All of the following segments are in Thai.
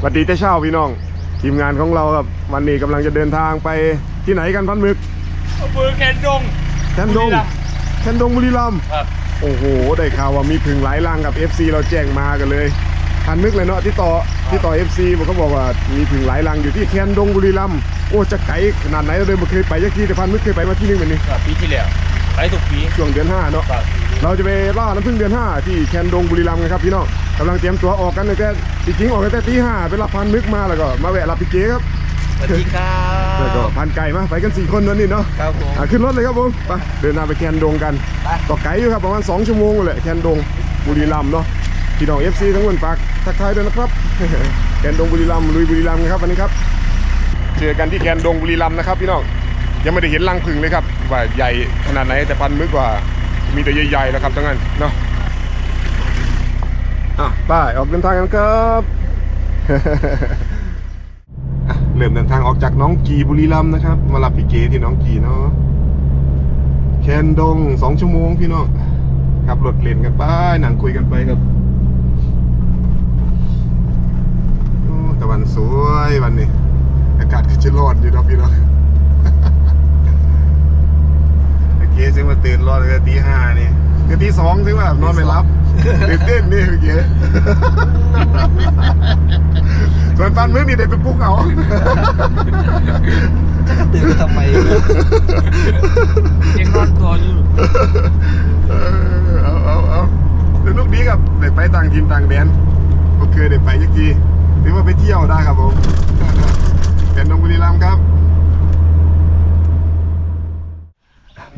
สวัสดีแต่เช้าพี่น้อง ทีมงานของเราครับวันนี้กำลังจะเดินทางไปที่ไหนกันพันมึกอำเภอแคนดงแคนดงบุรีรัมย์แคนดงบุรีรัมย์ครับโอ้โห ได้ข่าวว่ามีผึ่งหลายรังกับ FC เราแจ้งมากันเลยพันมึกเลยเนาะที่ต่อที่ต่อ FC บอกเขาบอกว่ามีผึ่งหลายรังอยู่ที่แคนดงบุรีรัมย์โอ้จะไกลขนาดไหนเราเดินมาเคยไปยักทีแต่พันมึกเคยไปมาที่นึงแบบนี้ครับปีที่แล้วไปทุกปีช่วงเดือนห้าเนาะครับ เราจะไปล่าน้ำพึ่งเดือน 5 ที่แคนดงบุรีรัมย์กันครับพี่น้องกำลังเตรียมตัวออกกันเลยแต่จริงๆออกกันแต่ตีห้าไปรับพันนึกมาแล้วก็มาแวะรับพี่เก๋ครับสวัสดีครัแล้วก็บพันไก่มาไปกัน 4 คนนั่นนี่เนาะครับผมอะขึ้นรถเลยครับผมไปเดินทางไปแคนดงกันไปก็ไกลอยู่ครับประมาณ 2 ชั่วโมงแหละแคนดงบุรีรัมย์เนาะพี่น้อง FC ทั้งคนฝากทักทายด้วยนะครับแคนดงบุรีรัมย์ลุยบุรีรัมย์กันครับวันนี้ครับ เจอกันที่แคนดงบุรีรัมย์นะครับพี่น้องยังไม่ได้เห็นรังผึ่งเลยครับว่าใหญ่ขนาดไหนแต่พันมึกว่า มีแต่ใหญ่ๆแล้วครับทั้งนั้นเนาะอะไปออกเดินทางกันครับเริ่มเดินทางออกจากน้องกีบุรีรัมย์นะครับ มารับพี่เกที่น้องกีเนาะแคนดงสองชั่วโมงพี่น้องขับรถเล่นกันไปนั่งคุยกันไปครับโอ้ตะวันสวยวันนี้ อากาศคือจะร้อนอยู่นะพี่น้อง เมื่อกี้ซึ่งมาตื่นรอตั้งแต่ตีห้านี่คือตีสองซึ่งว่าแบบนอนไม่รับตื่นเต้นนี่เมื่อกี้ส่วนปันมื้อนี่ได้ไปปลุ๊กเอาตื่นทำไมยังนอนตัวอยู่เออเอาเอาเอาสนุกดีครับได้ไปต่างทีมต่างแดนก็เคยได้ไปยักทีถือว่าไปเที่ยวได้ครับผมแก่นนงบุรีรัมย์ครับ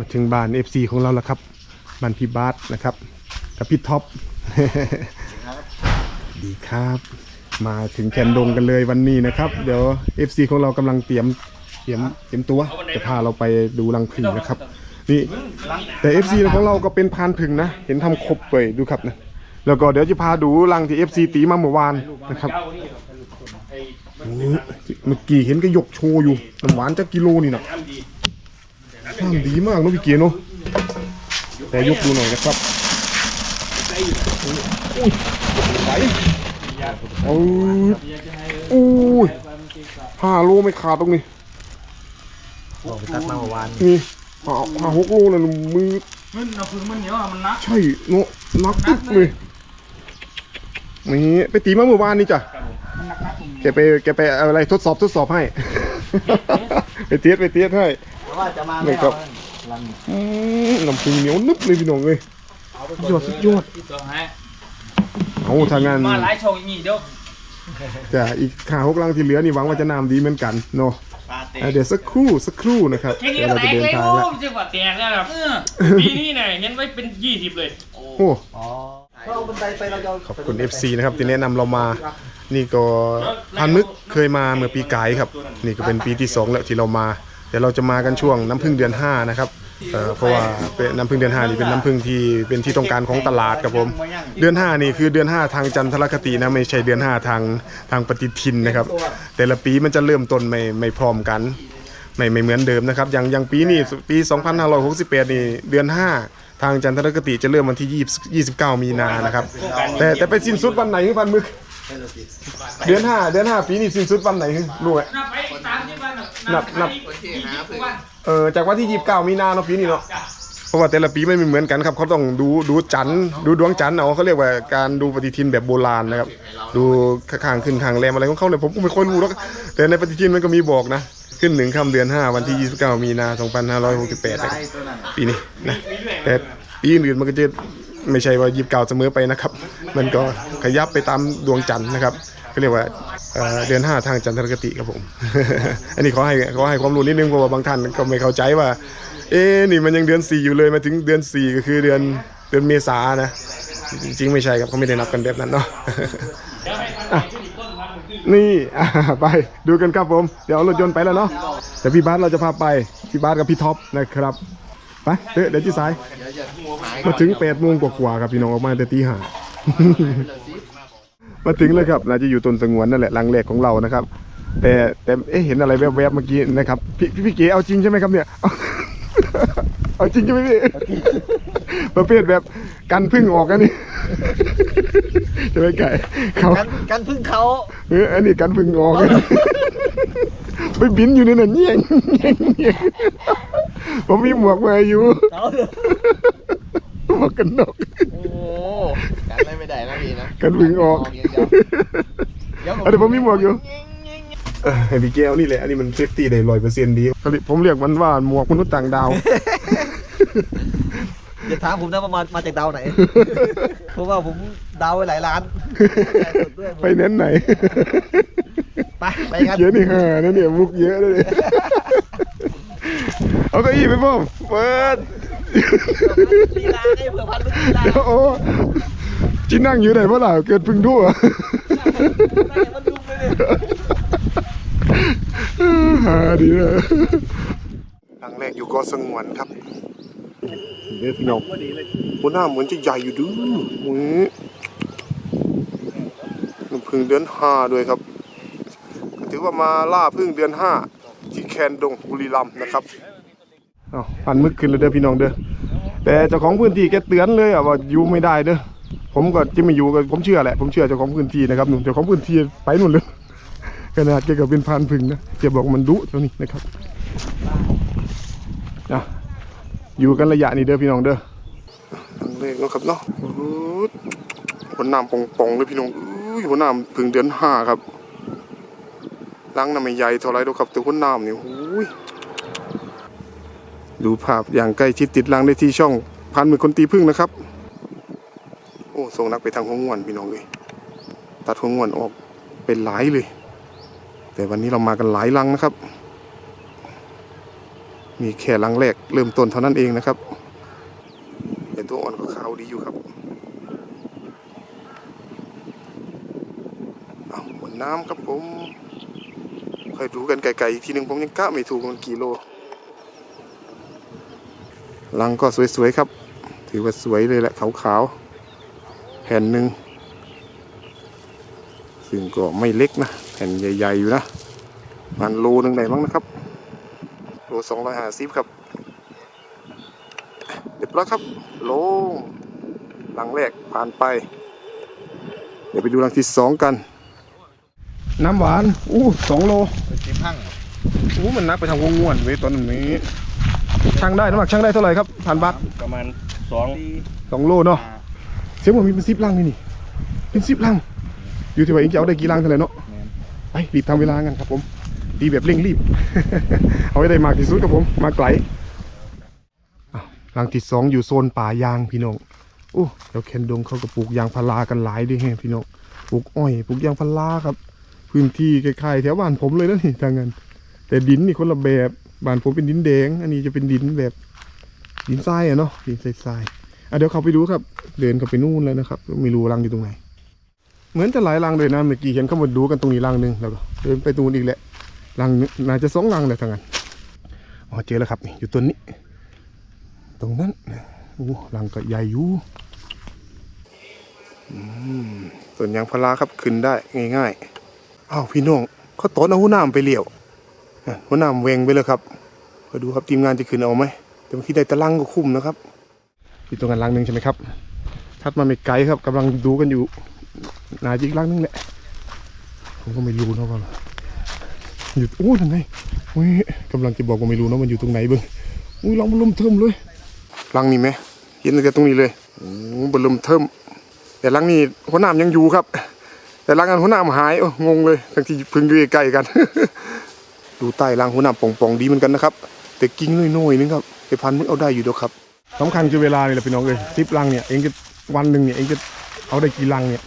มาถึงบ้าน FC ของเราแล้วครับบ้านพี่บาสนะครับ กับพี่ท็อปดีครับ มาถึงแคนดงกันเลยวันนี้นะครับ เดี๋ยว FC ของเรากำลังเตรียมเตรียมเตรียมตัวจะพาเราไปดูรังผึ่งนะครับนี่แต่ FC ของเราก็เป็นพานผึ่งนะ เห็นทำครบเลยดูครับนะแล้วก็เดี๋ยวจะพาดูรังที่ FC ตีมาเมื่อวานนะครับเมื่อกี้เห็นก็ยกโชว์อยู่น้ำหวานจะกิโลนี่นะ ดีมากเนอะพี่เกียร์เนอะแต่ยกดูหน่อยนะครับอุ้ยไหลโอ้ยอุ้ยห้าโลไม่ขาดตรงนี้บอกไปตักมาเมื่อวานนี่ห้าห้าหกโลเลยมือมันน้ำพึ่งมันเหนียวอะมันนักใช่เนาะนักตึ๊บเลยนี่ไปตีมาเมื่อวานนี่จ้ะมันนักนักผมแกไปแกไปเอาอะไรทดสอบทดสอบให้ ไปเทียดไปเทียดให้ ว่าจะมาไม่ครับลังอืมน้ำพึ่งเหนียวนึบเลยพี่น้องเลยสุดยอดสุดยอด ที่ตัวให้เอาทางงานมาหลายโชว์อย่างนี้เดี๋ยวแต่อีกขาหกลังที่เหลือนี่หวังว่าจะน้ำดีเหมือนกันเนาะปาเต้อะเดี๋ยวสักครู่สักครู่นะครับแค่นี้เดี๋ยวก็เราแตจะกเดินเลยทางโอ้แล้วจังหวะแตกแล้วครับเออปีนี้เนี่ยเห็นไว้เป็นยี่สิบเลย โอ้ อ๋อก็เอาบันไดไปเราจะขอบคุณ FC นะครับที่แนะนำเรามา นี่ก็พันมึกเคยมาเมื่อปีกายครับ นี่ก็เป็นปีที่สองแล้วที่เรามา เดี๋ยวเราจะมากันช่วงน้ำพึ่งเดือน 5 นะครับเอ่อเพราะว่าเป็นน้ำพึ่งเดือน5นี่เป็นน้ำพึ่งที่เป็นที่ต้องการของตลาดครับผม เดือน 5 นี่คือเดือน 5 ทางจันทรคตินะไม่ใช่เดือน 5 ทางทางปฏิทินนะครับ แต่ละปีมันจะเริ่มต้นไม่ไม่พร้อมกัน ไม่ไม่เหมือนเดิมนะครับอย่างอย่างปีนี้ปี 2568 นี่เดือน 5 ทางจันทรคติจะเริ่มวันที่ 20 29 มีนานะครับ แต่แต่ไปสิ้นสุดวันไหนคือพันมึก เดือน 5 เดือน 5 ปีนี้สิ้นสุดวันไหนคือรู้ไหม นับไปสามสิบวันนับนับยี่สิบวันเออจากวันที่29มีนาเนาะปีนี้เนาะเพราะว่าแต่ละปีไม่เหมือนกันครับ เขาต้องดูดูจันทร์ดูดวงจันทร์เอาเขาเรียกว่าการดูปฏิทินแบบโบราณนะครับ ดูข้างขึ้นข้างแรมอะไรของเขาเนี่ยผมก็ไม่ค่อยรู้หรอกแต่ในปฏิทินมันก็มีบอกนะ ขึ้นหนึ่งค่ำเดือน 5 วันที่ 29 มีนา2568นะครับปีนี้นะแต่ปีอื่นๆมันก็จะไม่ใช่ว่ายีิบเก่าเสมอไปนะครับ มันก็ขยับไปตามดวงจันทร์นะครับก็เรียกว่า เอ่อเดือน5ทางจันทรคติครับผม อันนี้ขอให้ขอให้ความรู้นิดนึงเพราะว่าบางท่านก็ไม่เข้าใจว่า เอ๊ะนี่มันยังเดือน4อยู่เลยมาถึงเดือน4ก็คือเดือนเดือนเมษานะ จริงๆไม่ใช่ครับเขาไม่ได้นับกันแบบนั้นเนาะเดี๋ยวให้พันธุ์ขึ้นอีกต้นพันธุ์ขึ้นนี่อ่าไปดูกันครับผม เดี๋ยวเอารถยนต์ไปแล้วเนาะแต่พี่บาสเราจะพาไปพี่บาสกับพี่ท็อปนะครับไปเดี๋ยวเดี๋ยวที่สายมาถึงแปดโมงกว่าๆครับพี่น้องออกมาแต่ตีห้า มาถึงเลยครับน่าจะอยู่ต้นสงวนนั่นแหละรังแรกของเรานะครับ แต่แต่เอ๊ะเห็นอะไรแวบๆเมื่อกี้นะครับพี่พี่พี่เก๋เอาจริงใช่ไหมครับเนี่ยเอาจริงใช่ไหมพี่ประเภทแบบกันพึ่งออกกันนี่จะไม่ไก่เขากันกันพึ่งเขาเอออันนี้กันพึ่งออกไปบินอยู่ในนั้นเงี้ยงเงี้ยงเงี้ยงผมมีหมวกมาอยู่เขาเลย หมวกกันนกโอ้กันอะไรไม่ได้นะพี่นะกันพึ่งออกย่างเดียวเดี๋ยวอันนี้ผมมีหมวกอยู่ เออไอ้พี่แก้วนี่แหละ อันนี้มันเซฟตี้ได้ร้อยเปอร์เซ็นต์ดี ผมเรียกมันว่าหมวกมนุษย์ต่างดาว อย่าถามผมนะว่ามามาจากดาวไหน เพราะว่าผมดาวไว้หลายล้านใหญ่สุดด้วยไปเน้นไหนไปไปกันเขียนนี่ห่านะเนี่ยมุกเยอะเลยเอาเก้าอี้ไปพ่อมเปิด ลีลาให้เผื่อพันลูกลีลาเดี๋ยวโอ้จินั่งอยู่ไหนเมื่อไหร่เกิดพึ่งทั่วมันดุมเลยหาดีเลยหลังแรกอยู่ก็สงวนครับเดี๋ยวพี่น้องหัวหน้าเหมือนจะใหญ่อยู่ดื้อมือน้ำพึ่งเดือนห้าด้วยครับ ถือว่ามาล่าพึ่งเดือนห้าที่แคนดงบุรีรัมย์นะครับ เอาพันมึกขึ้นเลยเด้อพี่น้องเด้อแต่เจ้าของพื้นที่แกเตือนเลยอะว่าอยู่ไม่ได้เด้อผมก็จะไม่อยู่ก็ผมเชื่อแหละผมเชื่อเจ้าของพื้นที่นะครับหนุ่มเจ้าของพื้นที่ไปนู่นเลยขนาดแกก็เป็นพรานพึ่งนะแกบอกมันดุเท่านี้นะครับนะอยู่กันระยะนี้เด้อพี่น้องเด้อเลขเนะครับเนาะหัวหน้ำป่องๆเลยพี่น้องอุ้ยหัวหน้ำพึ่งเดือนห้าครับล้างน้ำไม่ใหญ่เท่าไรดูครับแต่หัวหน้ำนี่โอ้ย ดูภาพอย่างใกล้ชิดติดล้างได้ที่ช่องพันมือคนตีพึ่งนะครับ โอ้ส่งนักไปทางหัวง่วนพี่น้องเลยตัดหัวง่วนออกเป็นหลายเลย แต่วันนี้เรามากันหลายลังนะครับ มีแค่ลังแรกเริ่มต้นเท่านั้นเองนะครับแต่ตัวอ่อนก็ขาวดีอยู่ครับเอาหมดน้ำครับผมค่อยดูกันไกลๆอีกทีหนึ่งผมยังกะไม่ถูกมันกี่โล ลังก็สวยๆครับ ถือว่าสวยเลยแหละขาวๆแผ่นหนึ่งซึ่งก็ไม่เล็กนะ แผ่นใหญ่ ๆ อยู่นะมันโลหนึ่งได้มั้งนะครับ โลสองร้อยห้าสิบครับ เรียบร้อยครับลงหลังแรกผ่านไป เดี๋ยวไปดูหลังที่สองกัน น้ำหวาน อู้สองโลสิบห้างอู้มันนักไปทางวงง่วนเว้ยตอนนี้ ช่างได้น้ำหนักช่างได้เท่าไหร่ครับพันบาทประมาณสองสองโลเนาะเสียงผมมีเป็นสิบลังนี่นี่เป็นสิบลัง อยู่ที่ว่าเองจะเอาได้กี่ลังเท่าไหร่เนาะไปรีบทำเวลากันครับผมดีแบบเร่งรีบ เอาให้ได้มากที่สุดครับผมมาไกลอ้าวลังที่สองอยู่โซนป่ายางพี่น้องโอ้เดี๋ยวเคนดงเขาก็ปลูกยางพารากันหลายด้วยแฮะพี่น้องปลูกอ้อยปลูกยางพาราครับ พื้นที่คล้ายๆแถวบ้านผมเลยนะนี่ทางนั้นแต่ดินนี่คนละแบบ บ้านผมเป็นดินแดง อันนี้จะเป็นดินแบบดินทรายอะเนาะดินทรายๆอะเดี๋ยวเขาไปดูครับ เดินเขาไปนู่นแล้วนะครับ ไม่รู้รังอยู่ตรงไหน เหมือนจะหลายรังเลยนะเมื่อกี้เห็นเขามาดูกันตรงนี้รังหนึ่งแล้วก็เดินไปตรงนู้นอีกแหละรังน่าจะสองรังเลยทางนั้นอ๋อเจอแล้วครับนี่อยู่ต้นนี้ ตรงนั้นโอ้รังก็ใหญ่อยู่อืมต้นยางพาราครับขึ้นได้ง่ายๆอ้าวพี่น้องเขาต้นเอาหัวหน้ำไปเลี้ยว หัวหน้ำเวงไปเลยครับมาดูครับทีมงานจะขึ้นเอาไหมแต่บางทีได้ตะลังก็คุ้มนะครับอยู่ตรงนั้นรังหนึ่งใช่ไหมครับ ทัดมาไม่ไกลครับกำลังดูกันอยู่นาจิกลังนึงแหละผมก็ไม่รู้นะว่าอยู่โอ้ทางไหนอุ้ยกำลังจะบอกว่าไม่รู้นะมันอยู่ตรงไหนเบิ้งอุ้ยลังมันลุ่มเทิมเลยลังนี่ไหมเห็นตั้งแต่ตรงนี้เลยโอ้บนลุ่มเทิมแต่ลังนี้หัวหน้ำยังอยู่ครับ แต่ลังอันหัวหน้ำหายเอองงเลยทั้งที่เพึ่งอยู่ใกล้กัน ดูใต้ลังหัวหน้ำป่องๆดีเหมือนกันนะครับ แต่กิ้งน้อยๆนึงครับไปพันมึงเอาได้อยู่ดอกครับสำคัญคือเวลานี่แหละพี่น้องเลยสิบลังเนี่ยเองจะวันหนึ่งเนี่ยเองจะเอาได้กี่ลังเนี่ย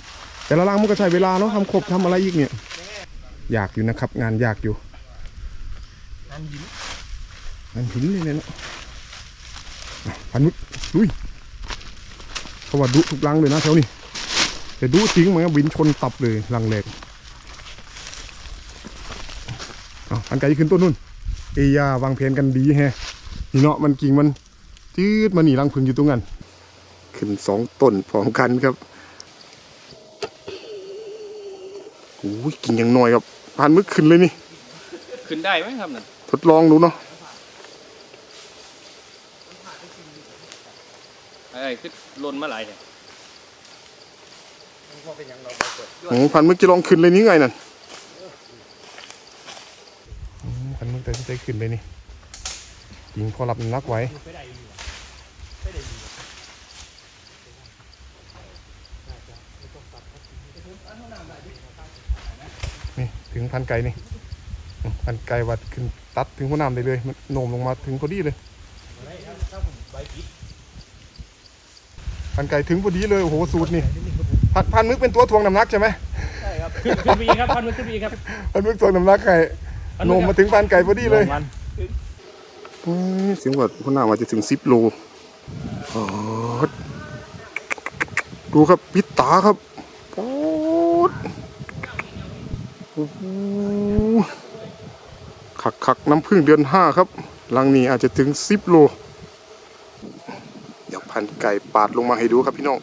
แต่ละรังมันก็ใช้เวลาเนาะทำครบทำอะไรอีกเนี่ยยากอยู่นะครับ งานยากอยู่งานหินงานหินเลยเนี่ยนาะพันมุดลุยเขาว่าดุทุกรังเลยนะแถวนี้แต่ดุจริงมันก็บินชนตับเลยรังแรก เอาพันไก่ขึ้นต้นนู่นเอยาวางแผนกันดีแฮะนี่เนาะมันกิ่งมันจืดมาหนีรังพึ่งอยู่ตรงนั้นขึ้นสองต้นพร้อมกันครับโอ้ยกินอย่างน้อยครับผ่านมึกขึ้นเลยนี่ ขึ้นได้ไหมครับนั่นทดลองดูเนาะไอ้คือลนมาหลายเนี่ยโอ้พันมึกจะลองขึ้นเลยนี่ไงนั่นอืมพันมึก แต่ใจขึ้นเลยนี่ยิงพอรับน้ำลักไว้นี่ถึงพันไก่นี่พันไก่วัดขึ้นตัดถึงหัวน้ำได้เลยมันโหนมลงมาถึงพอดีเลยพันไก่ถึงพอดีเลยโอ้โหสูตรนี่พันพันมึกเป็นตัวทวงน้ำหนักใช่ไหมใช่ครับขึ้นไปอีกครับพันมันขึ้นไปอีกครับพันมึกทวงน้ำหนักไก่ โหนมมาถึงพันไก่พอดีเลยมันอืมเสียงว่าหัวหน้าว่าจะถึงสิบโลอ๋อดูครับปิดตาครับโอ๊ดโอ้โหขักขักน้ำพึ่งเดือนห้าครับลังนี้อาจจะถึงสิบโล เดี๋ยวพันไก่ปาดลงมาให้ดูครับพี่น้อง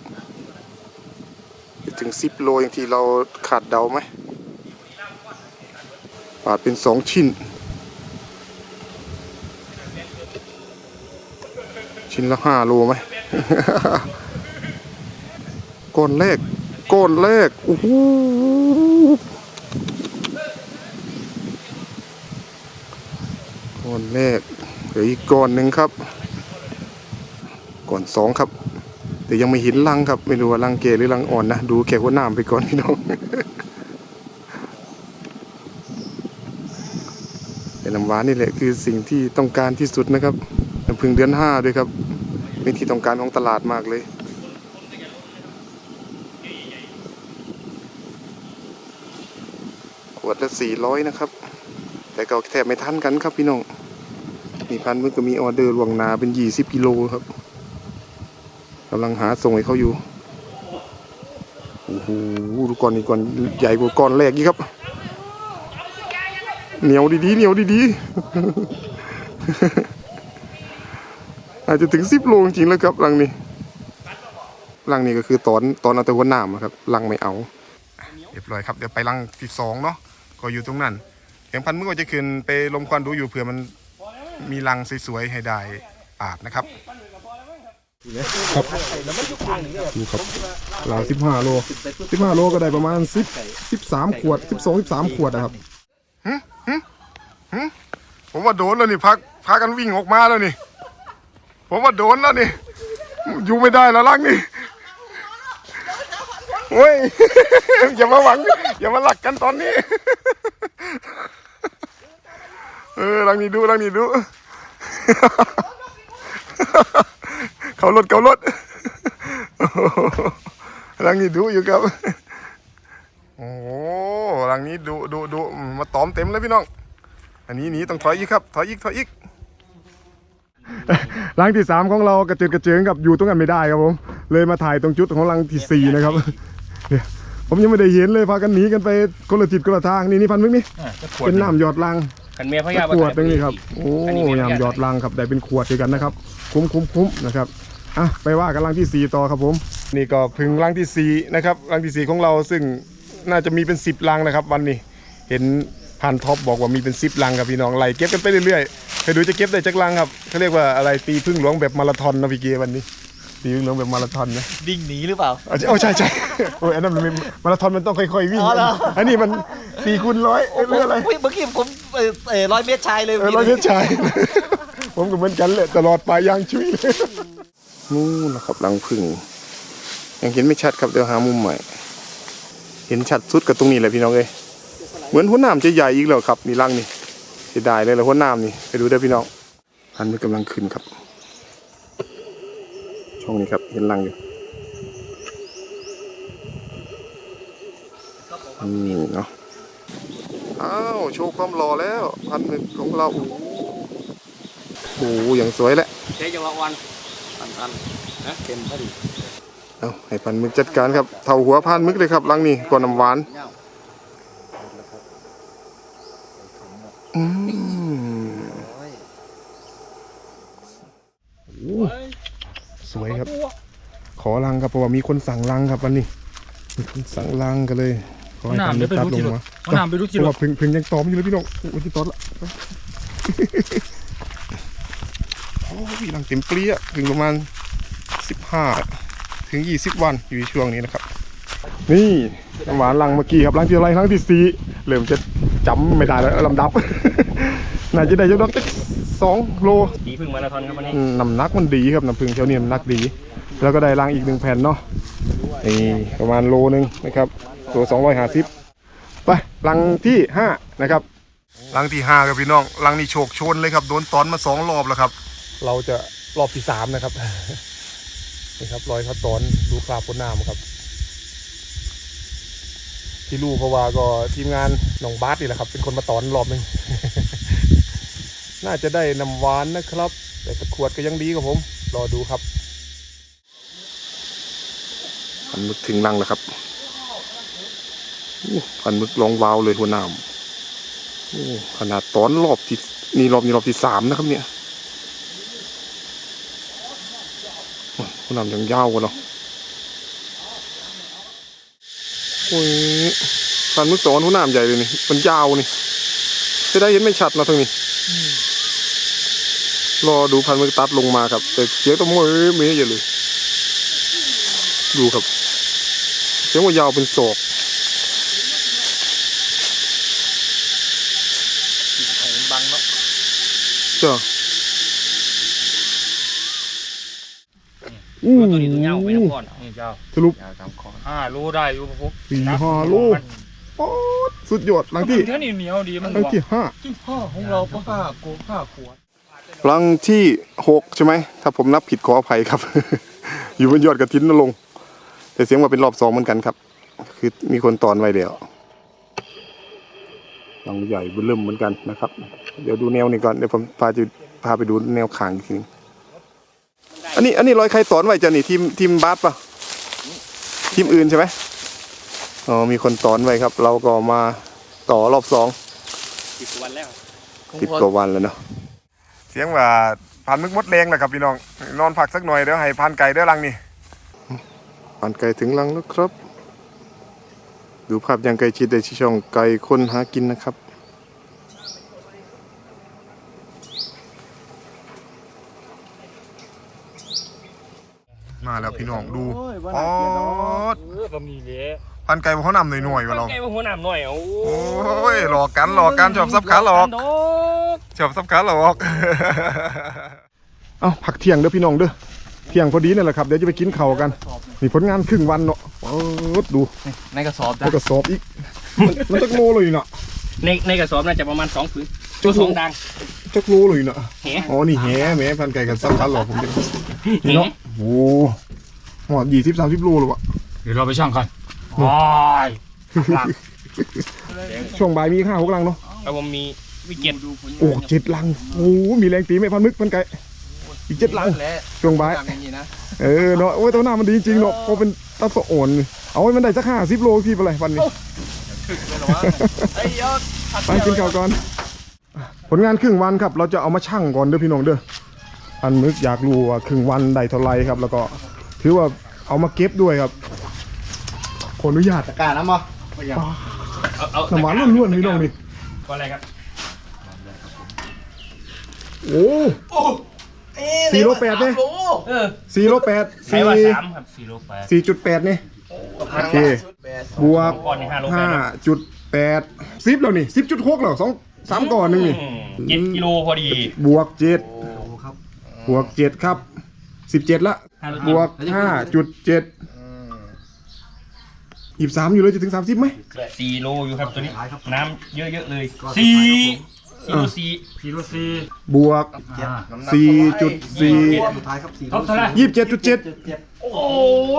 จะถึงสิบโลอย่างที่เราขาดเดาไหม ปาดเป็นสองชิ้น ชิ้นละห้าโลไหมก้อนแรกก้อนแรกโอ้โหก้อนแรกเหลืออีกก้อนหนึ่งครับก่อนสองครับ แต่ยังไม่เห็นรังครับ ไม่รู้ว่ารังเกหรือรังอ่อนนะ ดูแค่หัวหน้าไปก่อนพี่น้อง แต่น้ำ หวานนี่แหละคือสิ่งที่ต้องการที่สุดนะครับน้ำพึ่งเดือนห้าด้วยครับเป็นที่ต้องการของตลาดมากเลยขวดละสี่ร้อยนะครับ แต่ก็แทบไม่ทันกันครับพี่น้องมีพันมึกก็มีออเดอร์ล่วงนาเป็นยี่สิบกิโลครับกำลังหาส่งให้เขาอยู่โอ้โหดูก้อนนี้ก้อนใหญ่กว่าก้อนแรกอีกครับ เหนียวดีๆเหนียวดีๆ อาจจะถึงสิบโลจริงๆแล้วครับรังนี้รังนี้ก็คือตอนตอนเอาแต่หัวหนามครับรังไม่เอาเรียบร้อยครับเดี๋ยวไปรังที่สองเนาะก็อยู่ตรงนั้นเสียงพันมือก็จะขึ้นไปลมควันดูอยู่เผื่อมันมีรังสวยๆให้ได้อาบนะครับครับดูครับราวสิบห้าโลสิบห้าโลก็ได้ประมาณสิบสิบสามขวดสิบสองสิบสามขวดนะครับ ผมว่าโดนแล้วนี่พักพากันวิ่งออกมาแล้วนี่ ผมว่าโดนแล้วนี่ อยู่ไม่ได้แล้วลังนี่โอ้ยอย่ามาหวัง อย่ามาหลักกันตอนนี้ เออลังนี้ดูลังนี้ดู เขารถเขารถลังนี้ดูอยู่ครับ โอ้โหลังนี้ดูดูดูมาตอมเต็มเลยพี่น้อง อันนี้หนีต้องถอยอีกครับ ถอยอีกถอยอีกรังที่สามของเรากระเจิดกระเจิงกับอยู่ตรงนั้นไม่ได้ครับผม เลยมาถ่ายตรงจุดของรังที่สี่นะครับเนี่ยผมยังไม่ได้เห็นเลยพากันหนีกันไปคนละทิศคนละทางนี่นี่พันมึกนี่เป็นน้ำหยอดรังขันเมียพตะญาขวดตรงนี้ครับโอ้อันนี้เป็นน้ำหยอดรังครับได้เป็นขวดด้วยกันนะครับ คุ้มคุ้มคุ้มนะครับอะไปว่ากันรังที่สี่ต่อครับผม นี่ก็พึงรังที่สี่นะครับรังที่สี่ของเราซึ่ง น่าจะมีเป็นสิบรังนะครับ วันนี้เห็นพันท็อปบอกว่ามีเป็นซิปลังครับพี่น้องไล่เก็บกันไปเรื่อยๆเคยดูจะเก็บได้จักลังครับเขาเรียกว่าอะไรตีพึ่งหลวงแบบมาราธอนนะพี่เกวันนี้ตีพึ่งหลวงแบบมาราธอนนะวิ่งหนีหรือเปล่าเอาใช่เอาใช่ใช่โอ้ยอันนั้นมันเป็นมาราธอนมันต้องค่อยๆวิ่งอ๋อเหรอ อันนี้มันสี่คูณร้อยเอ้ยเรื่องอะไรยเมื่อกี้ผมเอ่อเอ่อร้อยเมตรชายเลยเออร้อยเพชรชาย ผมก็เหมือนกันแหละตลอดปลายยางชุยเลยนู่นนะครับรังพึ่งยังเห็นไม่ชัดครับเดี๋ยวหามุมใหม่ เห็นชัดสุดกับตรงนี้แหละพี่น้องเอ้ยเหมือนหัวหน้ำจะใหญ่อีกแล้วครับนี่รังนี่เสียดายเลยละหัวหน้ำนี่ไปดูได้พี่น้องพันมันกำลังขึ้นครับ ช่องนี้ครับเห็นรังอยู่นี่เนาะอ้าวโชว์ความหล่อแล้ว พันหนึ่งของเราโอ้โหอย่างสวยแหละใช้จังหวะวันตันตันนะเต็มพอดี เอาให้พันมึกจัดการครับเท่าหัวพันมึกเลยครับรังนี้ก่อนน้ำหวานเงาอืมโอ้ยสวยครับ ขอรังครับเพราะว่ามีคนสั่งรังครับวันนี้มีคนสั่งรังกันเลยขอให้พันมึกตัดลงมาเอาน้ำไปรู้เพจิราะโร่ว่าพึ่งพึ่งยังตอมอยู่เลยพี่น้องโอ้ยที่ตอดละโอ้ยรังเต็มเปรี้ยพึ่งประมาณ15 ถึง 20 วันอยู่ในช่วงนี้นะครับ นี่น้ำหวานลังเมื่อกี้ครับลังที่อะไรลังที่สี่เริ่มจะจำไม่ได้แล้วลำดับ น่าจะได้ยกน้ำสักสองโลปีพึ่งมาราธอนครับวันนี้อืมน้ำหนักมันดีครับน้ำผึ้งเท่านี้น้ำหนักดี แล้วก็ได้ลังอีกหนึ่งแผ่นเนาะนี่ประมาณโลนึงนะครับ ตัวสองร้อยห้าสิบไปลังที่ห้านะครับลังที่ห้าครับพี่น้องลังนี้โฉกชนเลยครับโดนตอนมาสองรอบแล้วครับ เราจะรอบที่สามนะครับ นี่ครับรอยเขาตอนดูคราบพ้นน้ำครับ ที่รู้เพราะว่าก็ทีมงานหนองบาสนี่แหละครับ เป็นคนมาตอนรอบหนึ่งน่าจะได้น้ำหวานนะครับ แต่ตะขวดก็ยังดีกับผม รอดูครับพันมึกถึงลังแล้วครับพันมึกลองวาวเลยหัวน้ำขนาดตอนรอบที่นี่รอบนี้รอบที่สามนะครับเนี่ย โอ้ยหัวหน้ำยังยาวกว่าเนาะโอ้ยพันมึกตอนหัวหน้ำใหญ่เลยนี่มันยาวนี่จะได้เห็นไม่ชัดเนาะทางนี้รอดูพันมือตัดลงมาครับ แต่เสียงต้องมือมีอย่าเลย ดูครับ เสียงว่ายาวเป็นศอกบังเนาะจ้ะ อู้ตัวนี้ตัวเงาไปน้ำก่อนนี่เจ้าสรุปห้ารู้ได้อยู่ปุ๊บสี่ห้าลูก ป๊อดสุดยอดหลังที่เท่านี้เหนียวดีมันหลังที่ห้าจิ้มพ่อของเราก็ห้ากูห้าขวดหลังที่หกใช่ไหม ถ้าผมนับผิดขออภัยครับ อยู่บนยอดกระถินนลงค์แต่เสียงว่าเป็นรอบสองเหมือนกันครับ คือมีคนตอนไว้เดียวหลังใหญ่เบิ่มเหมือนกันนะครับ เดี๋ยวดูแนวนี้ก่อนเดี๋ยวผมพาจะพาไปดูแนวขางอีกทีนึง อันนี้อันนี้รอยใครตอนไว้จะนี่ทีมทีมบาสปะทีมอื่นใช่ไหมอ๋อมีคนตอนไว้ครับ เราก็มาต่อรอบสองสิบวันแล้วสิบกว่าวันแล้วเนาะเสียงว่าพันมึกมดแรงแหละครับพี่น้อง นอนพักสักหน่อยเดี๋ยวให้พันไก่เด้อลังนี่พันไก่ถึงลังแล้วครับ ดูภาพยังไกลชิดได้ที่ช่องไก่คนหากินนะครับ มาแล้วพี่น้องดูโอ้ยว่าอ๋อน่าเกลียดเนาะเออก็มีเละพันไก่เขานำหน่อยๆวะเราไงว่าหัวหน้ำหน่อยโอ้โอ้ยหลอกกันหลอกกันชอบซับขาหลอกดอกชอบสับขาหลอก เอ้าผักเที่ยงเด้อพี่น้องเด้อ เที่ยงพอดีนั่นแหละครับ เดี๋ยวจะไปกินข้าวกันนี่ผลงานครึ่งวันเนาะเออดูในกระสอบจ้ะแล้วก็สอบอีก มันมันจักโลเลยเนาะ ในในกระสอบน่าจะประมาณสองผืนตัวสองดังจักโลเลยเนาะ แหอ๋อ นี่แหแหมพันไก่กับสับขาหลอกผมจะนี่เนาะ โอ้โหยี่สิบสามสิบโลเลยวะเดี๋ยวเราไปช่างกันว้ายช่วงบ่ายมีข้าวหกลังเนาะแล้วผมมีวิกเก็ตโอ้เจ็ดลังโอ้มีแรงตีไหมพันมึกพันไก่อีกเจ็ดลังและช่วงบ่ายทำอย่างนี้นะเออเนาะโอ้ยตัวหน้ามันดีจริงเนาะเพราะเป็นตาสะโอนเอาไว้มันได้สักห้าสิบโลพี่ไปเลยวันนี้ไอ้ยอดไปกินข้าวก่อน ผลงานครึ่งวันครับ เราจะเอามาชั่งก่อนเด้อพี่น้องเด้อ อันมึกอยากรู้ว่าครึ่งวันได้เท่าไรครับ แล้วก็ถือว่าเอามาเก็บด้วยครับขออนุญาตกล้านะมั้งเอาเอาน้ำหวานล้วนๆพี่น้องนี่ก็อะไรครับโอ้สี่โลแปดเนี่ยเออสี่โลแปดใช้สี่ว่าสามครับสี่โลแปดสี่จุดแปดนี่โอเคบวกก่อนในห้าโลแปห้าดจุดแปดสิบแล้วนี่สิบจุดหกแล้วสองสามก่อนหนึ่งนี่เจ็ดกิโลพอดีบวกเจ็ด บวกเจ็ดครับสิบเจ็ดละ บวกห้าจุดเจ็ดยี่สิบสามอยู่เลยจะถึงสามสิบไหมสี่โลอยู่ครับตัวนี้ น้ำเยอะๆเลยสี่สี่โลสี่สี่โลสี่บวกสี่จุดสี่สุดท้ายครับสี่เท่าไหร่ยี่สิบเจ็ดจุดเจ็ดโอ้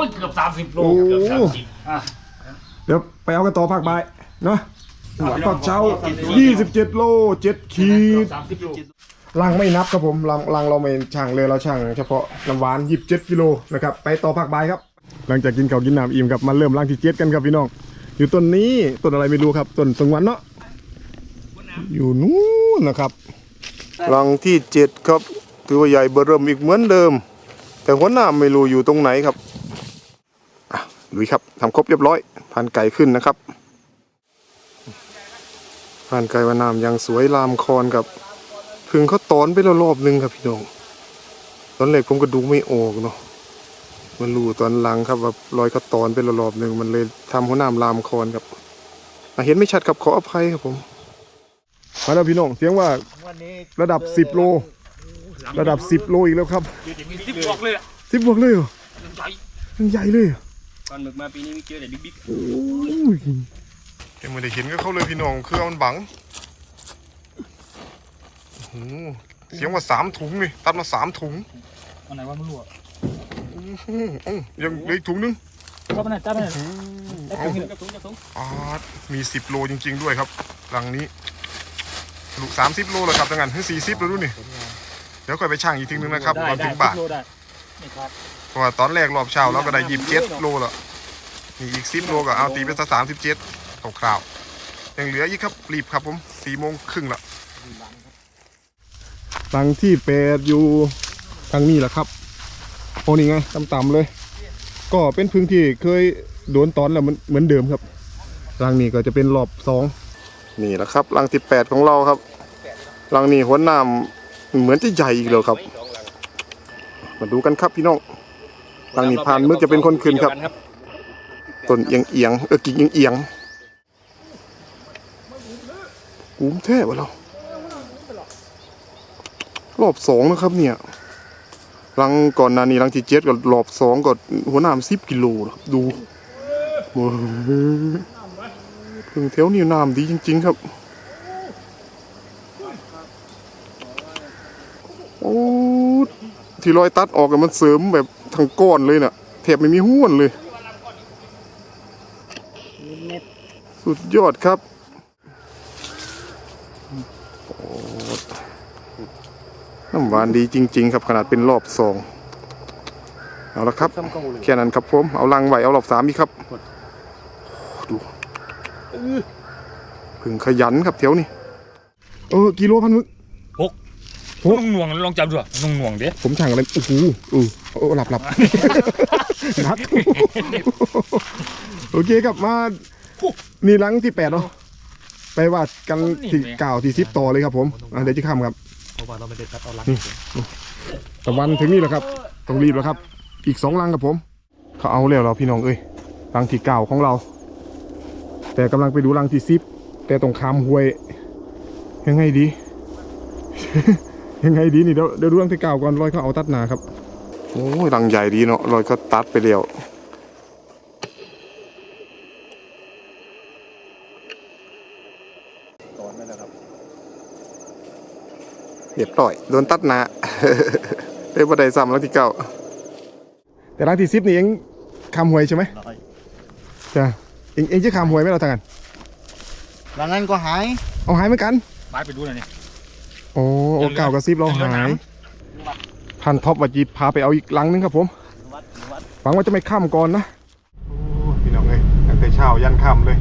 ยเกือบสามสิบโลโอ้เกือบสามสิบอะเดี๋ยวไปเอากันต่อภาคบ่ายเนาะหวานตอนเช้ายี่สิบเจ็ดโลเจ็ดขีดสามสิบโลังไม่นับครับผมลังลังเราไม่ช่างเลยเราช่างเฉพาะน้ำหวานยี่สิบเจ็ดกิโลนะครับไปต่อภาคบ่ายครับ หลังจากกินข้าวกินน้ำอิ่มครับมาเริ่มลังที่เจ็ดกันครับพี่น้อง อยู่ต้นนี้ต้นอะไรไม่รู้ครับต้นสงวนเนาะอยู่นู้นนะครับลังที่เจ็ดครับถือว่าใหญ่เบอร์เริ่มอีกเหมือนเดิม แต่หัวหน้าไม่รู้อยู่ตรงไหนครับอะลุยครับทำครบเรียบร้อยพันไก่ขึ้นนะครับพันไก่ว่าน้ำยังสวยลามคอนครับ พึ่งเขาตอนไปแล้วรอบนึงครับพี่น้อง ตอนแรกผมก็ดูไม่ออกเนาะมันรู้ตอนหลังครับว่ารอยกระตอนเป็นรอบๆหนึ่งมันเลยทำหัวหน้ำลามคอนครับอะเห็นไม่ชัดครับขออภัยครับผมมาแล้วพี่น้องเสียงว่าวันนี้ระดับ10โล ระดับ10โลอีกแล้วครับมีสิบบอกเลยอะสิบบวกเลยเหรอใหญ่ยังใหญ่เลยเหรอตอนหมึกมาปีนี้มีเจอแต่บิ๊กโอ้ยยังไม่ได้เห็นก็เข้าเลยพี่น้องเครื่องมันบัง โอ้โหเสียงว่าสามถุงนี่ตัดมาสามถุงๆอันไหนว่าไม่รู้อะอื้อหือเอ้ายังเหลืออีกถุงนึงเข้าไปไหนจ้าไปไหนอื้อจะเอา ถุงจะถุงจะถุงอาดมีสิบโลจริง ๆ ด้วยครับรังนี้ทะลุสามสิบโลแล้วครับตั้งงั้นถึงสี่สิบแล้วดูนี่ เดี๋ยวค่อยไปช่างอีกทีนึงนะครับได้ตอนได้ถึงบ่ายสิโลได้ไม่ขาดเพราะว่าตอนแรกรอบเช้าเราก็ได้ยิบเจ็ดโลแล้วนี่อีกสิบโลก็เอาตีเป็นสักสามสิบเจ็ดคร่าวๆยังเหลืออีกครับรีบครับผมสี่โมงครึ่งละ รังที่แปดอยู่ทางนี้แหละครับโอ้นี่ไงต่ำๆเลย ก็เป็นพึ่งที่เคยโดนตอนแล้วมันเหมือนเดิมครับรังนี้ก็จะเป็นรอบสองนี่แหละครับรังที่แปดของเราครับรังนี้หัวหน้ำเหมือนจะใหญ่อีกแล้วครับ มาดูกันครับพี่น้องทางนี้ผ่านมึกจะเป็นคนขึ้นครับต้นเอียงเอียงเออกิ่งเอียงเอียงๆกูมแท้วะเรา รอบสองนะครับเนี่ยรังก่อนนานี้รังที่เจ็ดกับรอบสองก็หัวหน้ำสิบกิโลนะดูถึงแถวนี้น้ำดีจริง ๆ ครับ โอ้ที่รอยตัดออกอะมันเสริมแบบทั้งก้อนเลยน่ะแทบไม่มีห้วนเลย สุดยอดครับ โอ้ น้ำหวานดีจริง ๆ ครับขนาดเป็นรอบสองเอาละครับแค่นั้นครับผมเอาลังไหวเอารอบสามอีกครับดูพึ่งขยันครับแถวนี้เออกิโลพันมึกโอ้นุ่งหน่วงลองจับดูอะนุ่งหน่วงเด้ผมช่างอะไรโอ้โหเออโอ้หลับหลับนัดโอเคครับมานี่หลังที่แปดเนาะไปว่ากันที่เก่าที่สิบต่อเลยครับผมอะเดี๋ยวจะข้ามครับ เพราะว่าเราไม่ได้ตัดเอาลังตะวันถึงนี่แหละครับต้องรีบแล้วครับ อีกสองลังครับผม เขาเอาแล้วเราพี่น้องเอ้ยลังที่เก่าของเรา แต่กำลังไปดูลังที่สิบแต่ตรงคามห้วย ยังไงดี ยังไงดีนี่เดี๋ยวเดี๋ยวดูลังที่เก่าก่อนรอยเขาเอาตัดหนาครับโอ้ยลังใหญ่ดีเนาะรอยก็ตัดไปแล้ว เรียบร้อยโดนตัดหนาเป็นบันไดซ้ำลังที่เก่าแต่ลังที่สิบนี่เองคามห้วยใช่ไหมร้อยจ้ะเองเองจะคามห้วยไหมเราทางกันหลังนั้นก็หายเอาหายเหมือนกันบายไปดูหน่อยนี่โอ้โอ้เก่ากับซิบเรายังเหลือหายน้พันท็อปวัจีพาไปเอาอีกลังนึงครับผมวัดวัดหวังว่าจะไม่ค่ำก่อนนะพี่น้องเอ้ยตั้งแต่เช้ายันค่ำเลยต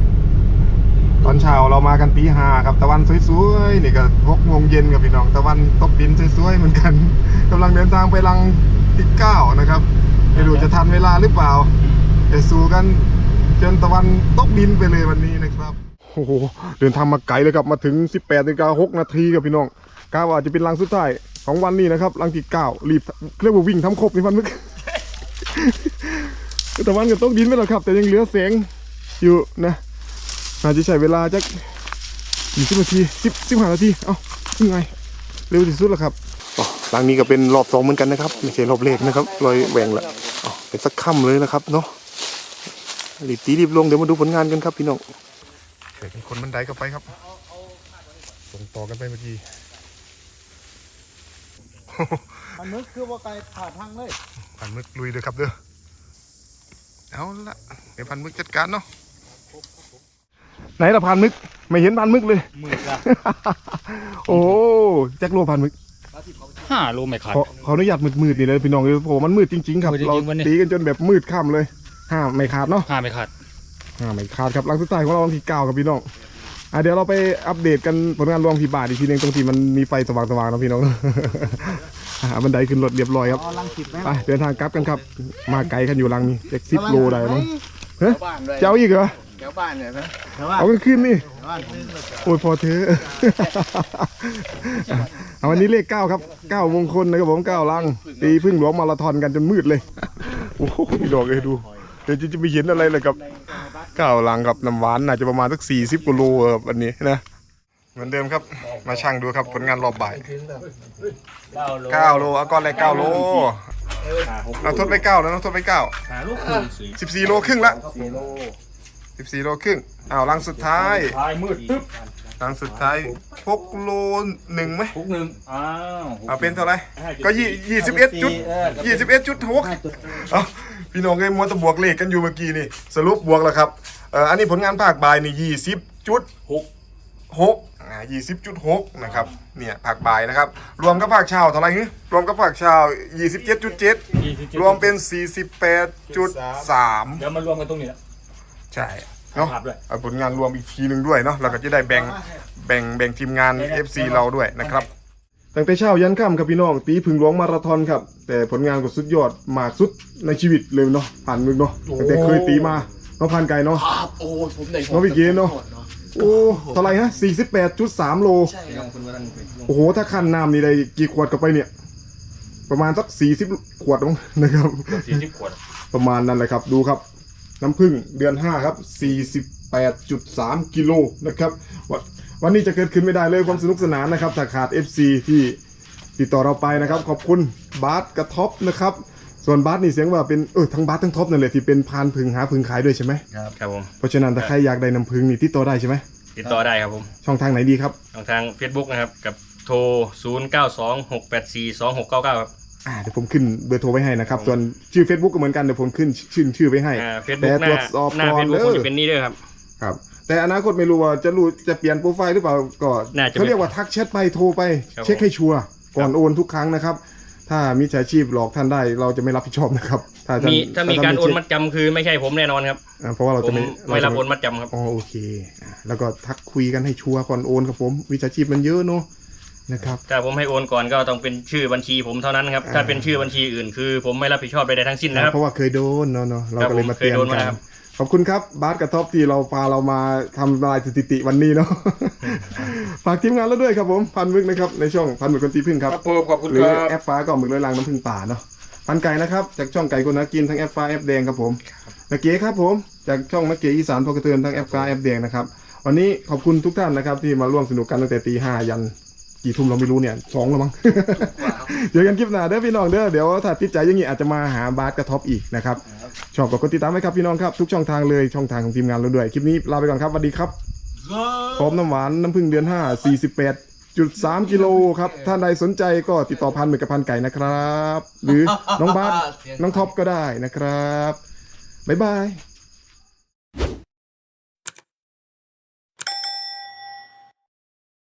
อน เช้าเรามากันตีห้าครับตะวันสวยๆนี่ก็หกโมงเย็นครับพี่น้องตะวันตกดินสวยๆเหมือนกันกำลังเดินทางไปลังที่เก้านะครับไม่รู้จะทันเวลาหรือเปล่าแต่สู้กันจนตะวันตกดินไปเลยวันนี้นะครับโอ้โหเดินทางมาไกลเลยครับมาถึง 18นาฬิกา6นาทีครับพี่น้องกาว่าจะเป็นลังสุดท้ายของวันนี้นะครับลังที่เก้ารีบเรียกว่าวิ่งทำครบในี่พันมึกตะวันก็ตกดินไปแล้วครับ แต่ยังเหลือแสงอยู่นะ อาจจะใช้เวลาจักยี่สิบนาทีสิบสิบห้านาที เอ้ายังไง เร็วที่สุดแล้วครับอ๋อหลังนี้ก็เป็นรอบสองเหมือนกันนะครับ ไม่ใช่รอบแรกนะครับรอยแหวงละอ๋อเป็นสักค่ำเลยนะครับเนาะรีบตีรีบลงเดี๋ยวมาดูผลงานกันครับพี่น้องเด็กคนบันไดก็ไปครับส่งต่อกันไปเมื่อกี้มันนึกคือว่าไกลผ่านทางเลยพันมึกลุยเลยครับเด้อเอาละเดี๋ยวพันมึกจัดการเนาะ ไหนละพันมึก ไม่เห็นพันมึกเลยมืดละโอ้แจ็คโลพันมึก ห้าโลไม่ขาด ขอขออนุญาตมืดๆนี่เลยพี่น้องเลยโอ้มันมืดจริง ๆ ครับมืดจริงๆเราวันนี้ ตีกันจนแบบมืดค่ำเลยห้ามไม่ขาดเนาะห้าไม่ขาด ห้ามไม่ขาดครับหลังสุดท้ายของเราวันที่เก้าครับพี่น้องอะเดี๋ยวเราไปอัปเดตกันผลงานรวมที่บาทอีกทีหนึงตรงที่มันมีไฟสว่างๆนะพี่น้อง อะบันไดขึ้นรถเรียบร้อยครับเอาลังสิบไหมไปเดินทางกลับกันครับ มาไกลกันอยู่ลังนี้เจ็ดสิบโลได้มั้งแถวบ้านด้วยจะเอาอีกเหรอแถวบ้านเนี่ยนะแถวบ้านเอามันขึ้นนี่โอ้ยพอเถอะ เอาวันนี้เลขเก้าครับเก้ามงคลนะครับผมเก้าลัง ตีพึ่งหลวงมาราธอนกันจนมืดเลย โอ้โหดอกเลยดู เดี๋ยวจะจะไปเห็นอะไรเลยครับเก้าลังกับน้ำหวานน่าจะประมาณสักสี่สิบกิโลครับอันนี้นะ เหมือนเดิมครับ มาช่างดูครับผลงานรอบบ่ายเก้าโลเอาก้อนเลยเก้าโลเอาทดไปเก้าแล้วนะทดไปเก้าสิบสี่โลครึ่งละ 14 โลครึ่งอ้าวลังสุดท้าย ท้ายมืดตึ๊บลังสุดท้าย6โลหนึ่งไหมหกหนึ่งอ้าวหกเอาเป็นเท่าไหร่ก็ยี่สิบเอ็ดจุดยี่สิบเอ็ดจุดหกพี่น้องไอ้มัวตะบวกเลขกันอยู่เมื่อกี้นี่ สรุปบวกแล้วครับเอ่ออันนี้ผลงานภาคบ่ายนี่ยี่สิบจุดหกหกอ่ายี่สิบจุดหกนะครับเนี่ยภาคบ่ายนะครับ รวมกับภาคเช้าเท่าไหร่ฮึรวมกับภาคเช้ายี่สิบเจ็ดจุดเจ็ดเจ็ดรวมเป็นสี่สิบแปดจุดสามเดี๋ยวมารวมกันตรงนี้ละ ใช่เนาะภาพด้วยเอาผลงานรวมอีกทีหนึ่งด้วยเนาะเราก็จะได้แบ่งแบ่งแบ่งทีมงาน FC เราด้วยนะครับตั้งแต่เช้ายันค่ำครับพี่น้องตีพึ่งหลวงมาราธอนครับ แต่ผลงานก็สุดยอดมากสุดในชีวิตเลยเนาะผ่านมึงเนาะตั้งแต่เคยตีมาเนาะผ่านไกลเนาะครับโอ้ยผมได้น้องพี่เกณฑ์เนอะโอ้เท่าไหร่ฮะ48.3 โลใช่คลรับงคุณวันนั้นโอ้โหถ้าคันน้ำนี่ได้กี่ขวดกลับไปเนี่ย ประมาณสัก40ขวดมั้งนะครับสี่สิบขวดประมาณนั้นเลยครับดูครับ น้ำผึ้งเดือน 5 ครับ 48.3 กิโลนะครับวันวันนี้จะเกิดขึ้นไม่ได้เลยความสนุกสนานนะครับถ้าขาด FC ที่ติดต่อเราไปนะครับ ขอบคุณบาสกระท็อปนะครับส่วนบาสนี่เสียงว่าเป็นเออทั้งบาสทั้งท็อปนั่นแหละที่เป็นพานผึ่งหาผึ่งขายด้วยใช่ไหมครับผมเพราะฉะนั้นถ้าใครอยากได้น้ำผึ้งนี่ติดต่อได้ใช่ไหมติดต่อได้ครับผมช่องทางไหนดีครับทางทาง Facebook นะครับกับโทร 0 9 2 6 8 4 2 6 9 9 ครับ อ่าเดี๋ยวผมขึ้นเบอร์โทรไว้ให้นะครับ ส่วนชื่อ Facebook ก็เหมือนกันเดี๋ยวผมขึ้นชื่อชื่อไว้ให้อ่าเฟซแต่บุ๊กหตรน้าวจสอบหน้าก่อเฟนซเด้บุ๊กอมันจะเป็นนี่เด้อครับ ครับ แต่อนาคตไม่รู้ว่าจะรู้จะเปลี่ยนโปรไฟล์หรือเปล่าก็น่าจะเขาเรียกว่าทักแชทไปโทรไป ครับเช็คให้ชัวร์ก่อนโอนทุกครั้งนะครับ ถ้ามิจฉาชีพหลอกท่านได้เราจะไม่รับผิดชอบนะครับถ้าท่นมีถ้ามีการโอนท่มัดจำคือไม่ใช่ผมแน่นอนครับ อ่าเพราะว่าเราผจะมไม่ไม่รับเาจะโอนมัดจำครับ อ๋อโอเคอ่าแล้วก็ทักคุยกันให้ชัวร์ก่อนโอนครับผมมิจฉาชีพมันเยอะเนอะ นะครับ ถ้าผมให้โอนก่อนก็ต้องเป็นชื่อบัญชีผมเท่านั้นครับอ่าถ้าเป็นชื่อบัญชีอื่นคือผมไม่รับผิดชอบใดๆทั้งสิ้นนะครับ เพราะว่าเคยโดนเนาะเนาะเราครับก็เลยมาผมเตือนเคยโดนมากัแล้วครันบขอบคุณครับบาสกับท็อปที่เราพาเรามาทำลายสถิติวันนี้เนาะฝากทีมงานแล้วด้วยครับผมพันมึกนะครับในช่องพันมึกคนตีพึ่งครับครับผมขอบคุณหรือครับแอปฟ้าก็หมึกลอยลางน้ำพึ่งป่าเนาะพันไก่นะครับจากช่องไก่คนนักกินทั้งแอปฟ้าแอปแดงครับผมนักเก๋ครับผมจากช่องนักเก๋อีสานพอกระเทือนทั้งแอปฟ้าแอปแดงนะครับวันนี้ขอบคุณทุกท่านนะครับที่มาร่วมสนุกกันตั้งแต่ตีห้ายัน กี่ทุ่มเราไม่รู้เนี่ยสองแล้วมั้งเจอกันคลิปหน้าเด้อพี่น้องเด้อเดี๋ยวถ้าติดใจอยังงี้อาจจะมาหาบาสกระท็อปอีกนะครับชอบก็กดติดตามไว้ครับพี่น้องครับทุกช่องทางเลยช่องทางของทีมงานเราด้วยคลิปนี้ลาไปก่อนครับสวัสดีครับพร้อมน้ำหวานน้ำผึ้งเดือน 5 48จุด3กิโลครับท่านใดสนใจก็ติดต่อพันหมึกกับพันไก่นะครับ หรือน้องบาสน้องท็อปก็ได้นะครับบ๊ายบาย